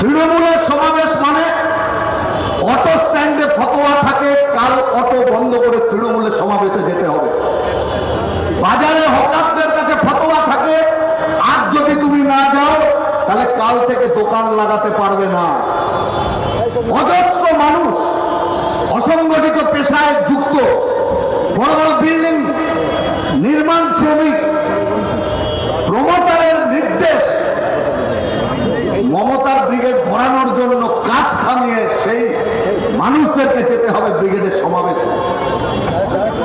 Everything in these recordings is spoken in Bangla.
তৃণমূলের সমাবেশ মানে অটো স্ট্যান্ডে ফতোয়া থাকে, কাল অটো বন্ধ করে তৃণমূলের সমাবেশে যেতে হবে। বাজারে হকারদের কাছে ফতোয়া থাকে আজ যদি তুমি না যাও তাহলে কাল থেকে দোকান লাগাতে পারবে না। অজস্র মানুষ, অসংগঠিত পেশায় যুক্ত, বড় বড় বিল্ডিং নির্মাণ শ্রমিক প্রমোটারের নির্দেশ মমতার ব্রিগেড ভরানোর জন্য কাজ থামিয়ে সেই মানুষদেরকে যেতে হবে ব্রিগেডের সমাবেশে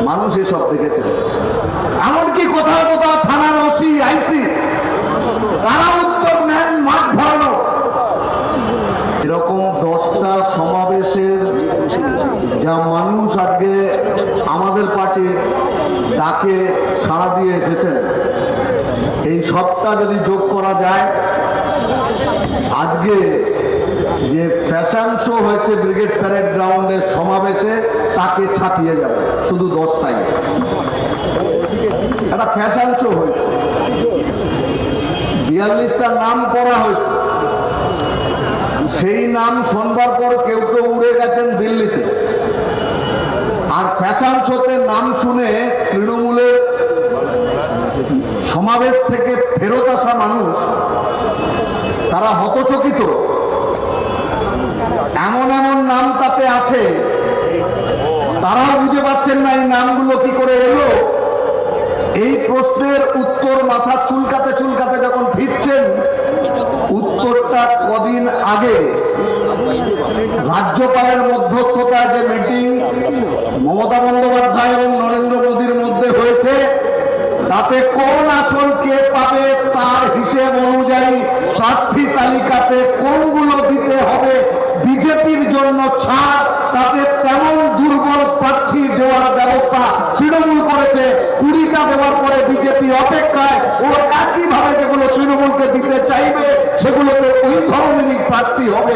মানুষ এসব দেখেছে এমনকি কোথাও কোথাও থানার ওসি আইসি তারা উত্তর নেন মাঠ ভরানো এরকম দশটা সমাবেশের যা মানুষ আজকে আমাদের পার্টির ডাকে সাড়া দিয়ে এসেছেন, এই সবটা যদি যোগ করা যায়, আজকে যে ফ্যাশন শো হয়েছে ব্রিগেড প্যারেড গ্রাউন্ডের সমাবেশে, তাকে ছাপিয়ে যাবে, শুধু দশটাই। একটা ফ্যাশন শো হয়েছে। বিয়াল্লিশটা নাম করা হয়েছে। সেই নাম শোনবার পর কেউ কেউ উড়ে গেছেন দিল্লিতে। আর ফ্যাশন শোতে নাম শুনে তৃণমূলের সমাবেশ থেকে ফেরত আসা মানুষ, তারা হতচকিত। এমন এমন নাম তাতে আছে, তারাও বুঝে পাচ্ছেন না এই নামগুলো কি করে এলো। এই প্রশ্নের উত্তর মাথা চুলকাতে চুলকাতে যখন ফিরছেন, উত্তরটা কদিন আগে রাজ্যপালের মধ্যস্থতায় যে মিটিং মমতা বন্দ্যোপাধ্যায় এবং নরেন্দ্র মোদীর মধ্যে হয়েছে, তাতে কোন আসন কে পাবে তার হিসেব অনুযায়ী প্রার্থী তালিকাতে কোনগুলো দিতে হবে বিজেপির জন্য ছাড়, তাতে তেমন দুর্বল প্রার্থী দেওয়ার ব্যবস্থা তৃণমূল করেছে, কুড়িটা দেওয়ার পরে বিজেপি অপেক্ষায় ও একইভাবে দিতে চাইবে, সেগুলোতে ওই ধরনেরই প্রার্থী হবে।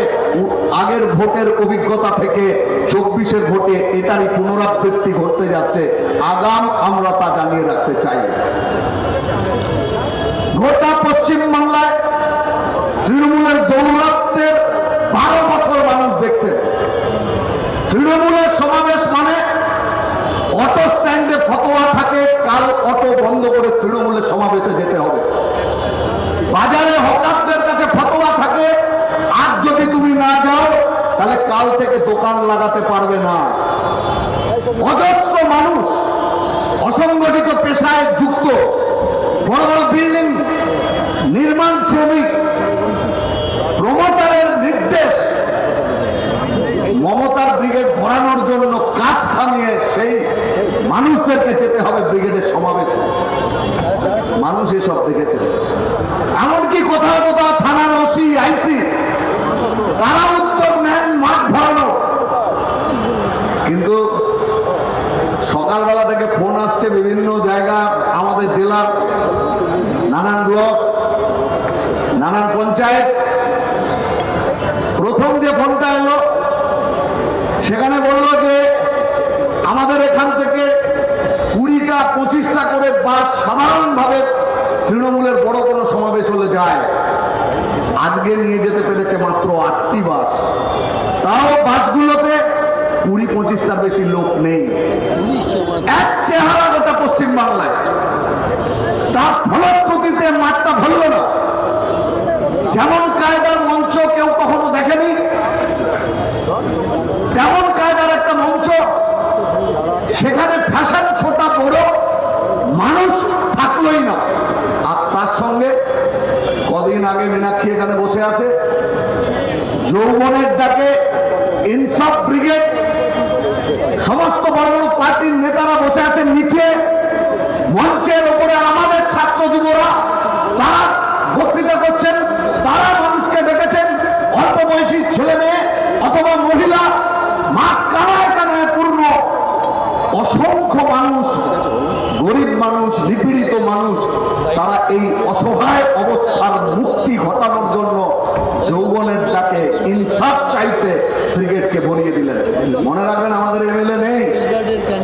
আগের ভোটের অভিজ্ঞতা থেকে চব্বিশের ভোটে এটারই পুনরাবৃত্তি ঘটতে যাচ্ছে। আগাম আমরা তা জানিয়ে রাখতে চাই গোটা পশ্চিম বাংলায় তৃণমূলের দৌরাত্মের বারো বছর মানুষ দেখছেন তৃণমূলের সমাবেশ মানে অটো স্ট্যান্ডে ফতোয়া থাকে কাল অটো বন্ধ করে তৃণমূলের সমাবেশে যেতে হবে বাজারে হকারদের কাছে ফতোয়া থাকে আজ যদি তুমি না যাও তাহলে কাল থেকে দোকান লাগাতে পারবে না। অজস্র মানুষ, অসংগঠিত পেশায় যুক্ত, বড় বড় বিল্ডিং, নির্মাণ শ্রমিক, প্রমোটারের নির্দেশ, মমতার ব্রিগেড ভরানোর জন্য কাজ থামিয়ে সেই মানুষদেরকে যেতে হবে ব্রিগেডের সমাবেশে। মানুষ এসব দেখেছে। এমনকি কোথাও কোথাও থানার ওসি, আইসি তারা উত্তর নেন মাঠ ভরানো কিন্তু সকালবেলা থেকে ফোন আসছে বিভিন্ন জায়গা আমাদের জেলার নানান ব্লক নানান পঞ্চায়েত প্রথম যে ফোনটা এলো সেখানে বলল যে আমাদের এখান থেকে কুড়িটা, পঁচিশটা করে বাস সাধারণভাবে তৃণমূলের বড় কোনো সমাবেশ হলে যায়। আজকে নিয়ে যেতে পেরেছে মাত্র আটটি বাস। তাও বাসগুলোতে কুড়ি, পঁচিশটা বেশি লোক নেই। এক চেহারা গোটা পশ্চিম বাংলায় তার ফলশ্রুতিতে মাঠটা ভরল না। যেমন কায়দার মঞ্চ কেউ কখনো দেখেনি তেমন কায়দার একটা মঞ্চ সেখানে ফ্যাশন শোটা বড় মানুষ থাকলোই না আর তার সঙ্গে আগে মীনাক্ষী এখানে বসে আছে? যৌবনের ডাকে ইনসাফ ব্রিগেড, সমস্ত বড় বড় পার্টির নেতারা বসে আছেন নিচে, মঞ্চের উপরে আমাদের ছাত্র যুবরা, তারা বক্তৃতা করছেন, তারা মানুষকে ডেকেছেন, অল্প বয়সী ছেলে মেয়ে অথবা মহিলা, মাঠ কানায় কানায় পূর্ণ, অসংখ্য মানুষ, গরিব মানুষ, নিপীড়িত মানুষ তারা এই অসহায় অবস্থার মুক্তি ঘটানোর জন্য যৌবনের ডাকে ইনসাফ চাইতে ব্রিগেডকে ভরিয়ে দিলেন মনে রাখবেন আমাদের এমএলএ নেই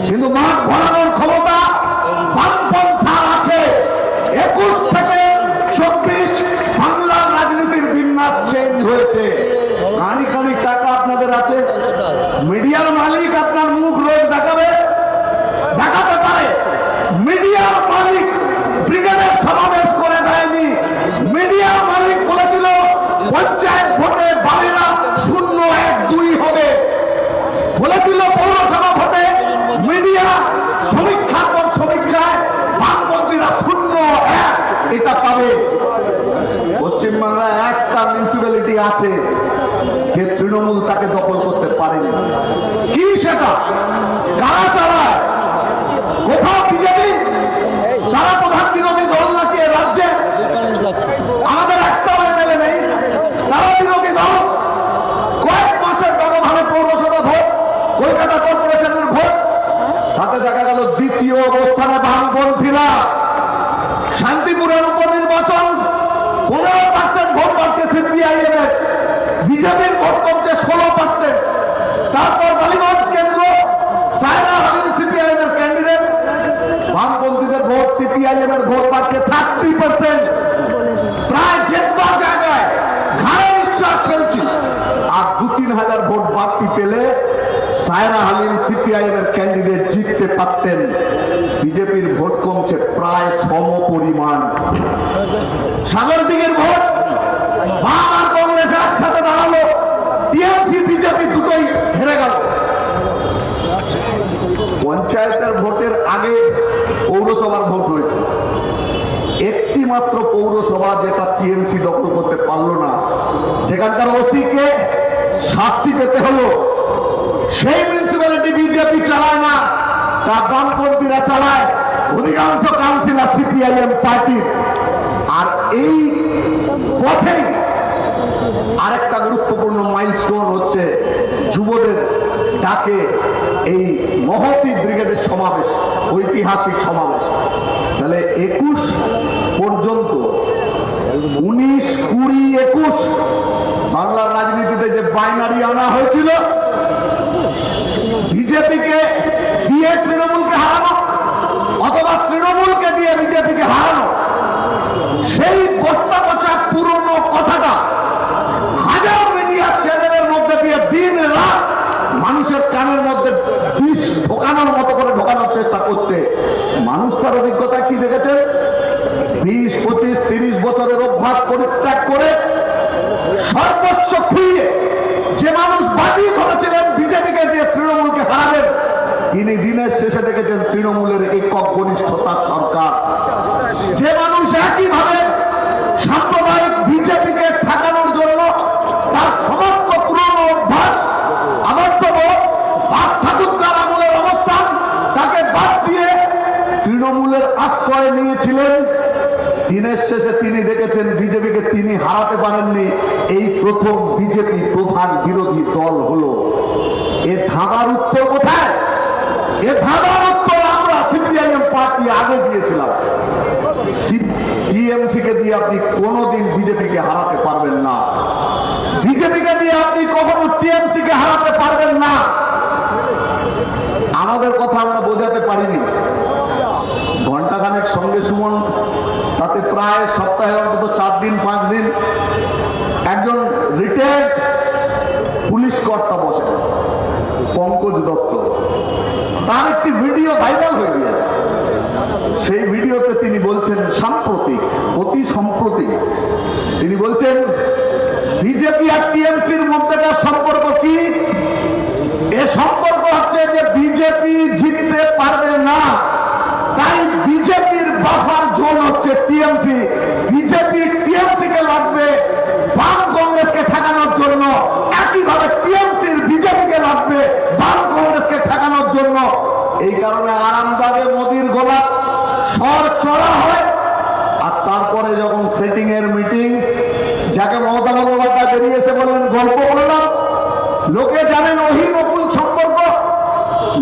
কিন্তু মাঠ ভরানোর ক্ষমতা বামপন্থার আছে একুশ থেকে চব্বিশ বাংলার রাজনীতির বিন্যাস চেঞ্জ হয়েছে কানি কানি টাকা আপনাদের আছে মিডিয়ার মালিক আপনার মুখ রোজ দেখাবে দেখাতে পারে মিডিয়ার মালিক ব্রিগেডের সমাবেশ করে দেয়নি মিডিয়ার মালিক বলেছিল পঞ্চায়েত ভোটে বাড়িরা শূন্য এক দুই হবে বলেছিল পৌরসভা ভোটে মিডিয়া সমীক্ষার পর সমীক্ষায় বামপন্থীরা শূন্য এক এটা পাবে পশ্চিমবাংলায় একটা মিউনিসিপ্যালিটি আছে যে তৃণমূল তাকে দখল করতে পারেনি কি সেটা? কারা চালায় কোথাও বিজেপি তারা প্রধান বিরোধী দল নাকি রাজ্যে, আমাদের একটাও এমএলএ নেই, তারা বিরোধী দল। কয়েক মাসের ব্যবধানে পৌরসভা ভোট, কলকাতা কর্পোরেশনের ভোট, তাতে দেখা গেল দ্বিতীয় অবস্থানে বামপন্থীরা। শান্তিপুরের উপনির্বাচন, পনেরো পার্সেন্ট ভোট পাচ্ছে সিপিআইএম এর বিজেপির ভোট কমছে ষোলো পার্সেন্ট তারপর বালিগঞ্জ কেন্দ্র সায়রা হালিম সিপিআইএম এর ক্যান্ডিডেট, বামপন্থীদের ভোট সিপিআইএম এর ভোট পাচ্ছে থার্টি পার্সেন্ট। প্রায় জেতবার জায়গায় ঘাড়ে নিঃশ্বাস ফেলছি। আর দু তিন হাজার ভোট বাড়তি পেলে সায়রা হালিম সিপিআইএম এর ক্যান্ডিডেট জিততে পারতেন। বিজেপির ভোট কমছে প্রায় সম পরিমাণ সাগর দিকের ভোট বাম আর কংগ্রেস একসাথে দাঁড়াল টিএমসি বিজেপি দুটোই হেরে গেল পঞ্চায়েতের ভোটের আগে পৌরসভার ভোট হয়েছে একটি মাত্র পৌরসভা যেটা টিএমসি দখল করতে পারল না সেখানকার ওসিকে শাস্তি পেতে হলো, সেই মিউনিসিপ্যালিটি বিজেপি চালায় না, তা বামপন্থীরা চালায়, অধিকাংশ কাউন্সিলর সিপিআইএম পার্টির। আর এই পথেই আরেকটা গুরুত্বপূর্ণ মাইলস্টোন হচ্ছে যুবদের ডাকে এই মহতি ব্রিগেডের সমাবেশ, ঐতিহাসিক সমাবেশ। তাহলে একুশ পর্যন্ত উনিশ কুড়ি একুশ বাংলার রাজনীতিতে বাইনারি আনা হয়েছিল। বিজেপিকে দিয়ে তৃণমূলকে হারানো অথবা তৃণমূলকে দিয়ে বিজেপিকে হারানো সেই বস্তা পচা পুরনো কথাটা হাজার মিডিয়া চ্যানেলের মধ্যে দিয়ে দিন রাত মানুষের কানের মধ্যে বিষ ঢোকানোর মতো করে ঢোকানোর চেষ্টা করছে মানুষ তার অভিজ্ঞতা কি দেখেছে বিশ পঁচিশ তিরিশ বছরের অভ্যাস পরিত্যাগ করে সর্বস্ব খুইয়ে যে মানুষ বাজি ধরেছিলেন বিজেপিকে দিয়ে তৃণমূলকে হারাবেন তিনি দিনের শেষে দেখেছেন তৃণমূলের একক গরিষ্ঠতার সরকার। যে মানুষ একইভাবে সাম্প্রদায়িক বিজেপিকে ঠেকানোর জন্য তার সমস্ত পুরনো অভ্যাস আদর্শব বাদ ঠাকুরদার আমলের অবস্থান তাকে বাদ দিয়ে তৃণমূলের আশ্রয় নিয়েছিলেন। দিনের শেষে তিনি দেখেছেন বিজেপিকে তিনি হারাতে পারেননি। এই প্রথম বিজেপি প্রধান বিরোধী দল হলো। এ ধাঁধার উত্তর কোথায়? আমাদের কথা আমরা বোঝাতে পারিনি। ঘন্টাখানেক সঙ্গে সুমন, তাতে প্রায় সপ্তাহে অন্তত চার দিন, পাঁচ দিন একজন রিটায়ার্ড পুলিশ কর্তা বসেন তার একটি ভিডিও ভাইরাল হয়ে গিয়েছে। সেই ভিডিওতে তিনি বলছেন, সাম্প্রতিক, অতি সম্প্রতি। তিনি বলছেন বিজেপি আর টিএমসির মধ্যেকার সম্পর্ক কি? এ সম্পর্ক হচ্ছে যে বিজেপি জিততে পারবে না। তাই বিজেপির বাফার জোন হচ্ছে টিএমসি। বিজেপি টিএমসি কে লাগবে বাম কংগ্রেসকে ঠেকানোর জন্য একইভাবে টিএমসির বিজেপিকে লাগবে বাম কংগ্রেসকে ঠেকানোর জন্য এই কারণে আরামবাগে মোদির গোলাপ স্বর চড়া হয়। আর তারপরে যখন সেটিং এর মিটিং যাকে মমতা বন্দ্যোপাধ্যায় বেরিয়ে এসে বললেন গল্প বললাম লোকে জানেন ওহি নকুল সম্পর্ক।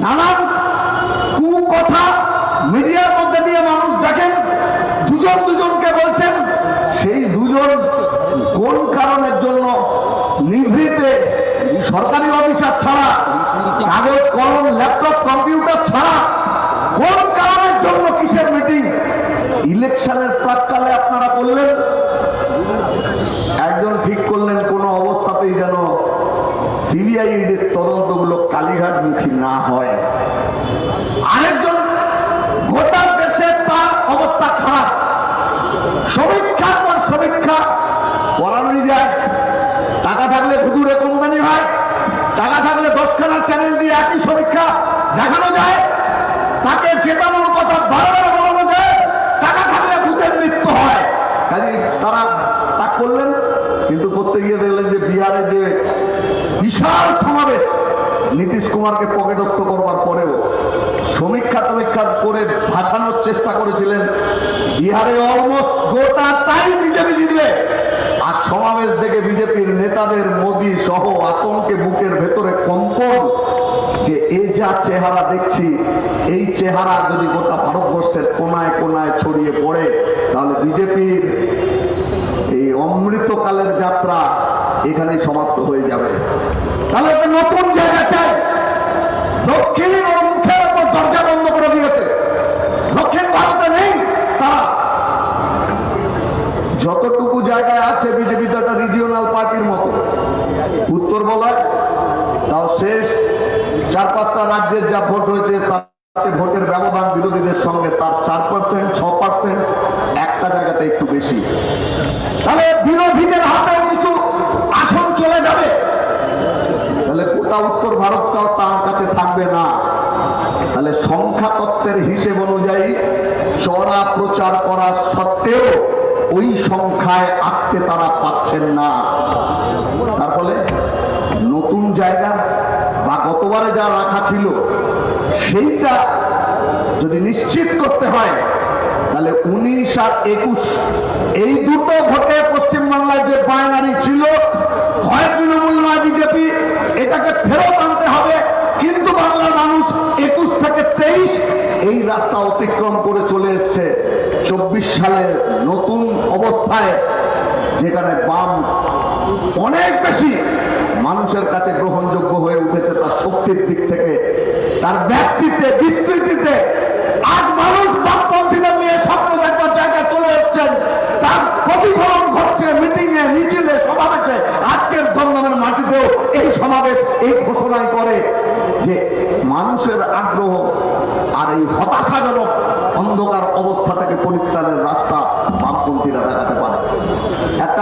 নানান কুকথা মিডিয়ার মধ্যে দিয়ে মানুষ দেখেন, দুজন দুজনকে বলছেন, সেই দুজন কোন কারণের জন্য নিভৃতে সরকারি অফিসার ছাড়া কাগজ কলম ল্যাপটপ কম্পিউটার ছাড়া কোন কারণের জন্য কিসের মিটিং? ইলেকশনের প্রাককালে আপনারা করলেন একজন ঠিক করলেন সিবিআই ইডির তদন্তগুলো কালীঘাটমুখী না হয় আরেকজন গোটা দেশে তার অবস্থা খারাপ সমীক্ষার পর সমীক্ষা করানোই যায় টাকা থাকলে হুদুরে কোম্পানি হয় টাকা থাকলে দশখানা চ্যানেল দিয়ে একই সমীক্ষা দেখানো যায়, তাকে চেতানোর কথা বারবার বলানো যায়, টাকা থাকলে ভূতের মৃত্যু হয়। কাজে তারা তা করলেন, কিন্তু করতে গিয়ে দেখলেন যে বিহারে যে বিশাল সমাবেশ নীতিশ কুমারকে পকেটস্থ করবার পরেও সমীক্ষা টমীক্ষা করে ভাসানোর চেষ্টা করেছিলেন, বিহারে অলমোস্ট গোটা তাই বিজেপি জিতবে আর সমাবেশ দেখে বিজেপির নেতাদের মোদি সহ আতঙ্কে বুকের ভেতরে কম্পন যে এই যা চেহারা দেখছি, এই চেহারা যদি গোটা ভারতবর্ষের কোনায় কোনায় ছড়িয়ে পড়ে, তাহলে বিজেপির এই অমৃতকালের যাত্রা এখানেই সমাপ্ত হয়ে যাবে। তাহলে নতুন জায়গা চাই। দক্ষিণ ওর মুখের উপর দরজা বন্ধ করে দিয়েছে দক্ষিণ ভারতে নেই তারা যতটুকু জায়গায় আছে বিজেপি তো একটা রিজিওনাল পার্টির মতো উত্তর বলায় তাও শেষ চার পাঁচটা রাজ্যের যা ভোট হয়েছে তাতে ভোটের ব্যবধান বিরোধীদের সঙ্গে তার চার পার্সেন্ট ছ পার্সেন্ট একটা জায়গাতে একটু বেশি তাহলে বিরোধীদের হাতেও কিছু আসন চলে যাবে গোটা উত্তর ভারতটাও তার কাছে থাকবে না। তাহলে সংখ্যা তত্ত্বের হিসেব অনুযায়ী চড়া প্রচার করা সত্ত্বেও ওই সংখ্যায় আসতে তারা পাচ্ছেন না। তার ফলে নতুন জায়গা বা গতবারে যা রাখা ছিল, সেইটা যদি নিশ্চিত করতে হয়, তাহলে উনিশ আর একুশ, এই দুটো ভোটে পশ্চিমবাংলায় যে বায়নারি ছিল, হয় তৃণমূল বিজেপি এটাকে ফেরত আনতে হবে, কিন্তু বাংলার মানুষ একুশ থেকে তেইশ এই রাস্তা অতিক্রম করে চলে এসছে। চব্বিশ সালের নতুন অবস্থায়, যেখানে বাম অনেক বেশি মানুষের কাছে গ্রহণযোগ্য হয়ে উঠেছে তার শক্তির দিক থেকে, তার ব্যক্তিতে, বিস্তৃতিতে। আজ মানুষ বামপন্থীদের নিয়ে স্বপ্ন দেখবার জায়গায় চলে এসছেন, তার প্রতিফলন ঘটছে মিটিং এ মিছিলে সমাবেশে আজকের দমদমের মাটিতেও এই সমাবেশ এই করে যে মানুষের আগ্রহ আর এই হতাশাজনক অন্ধকার অবস্থা থেকে পরিত্রাণের রাস্তা বামপন্থীরা দেখাতে পারে। একটা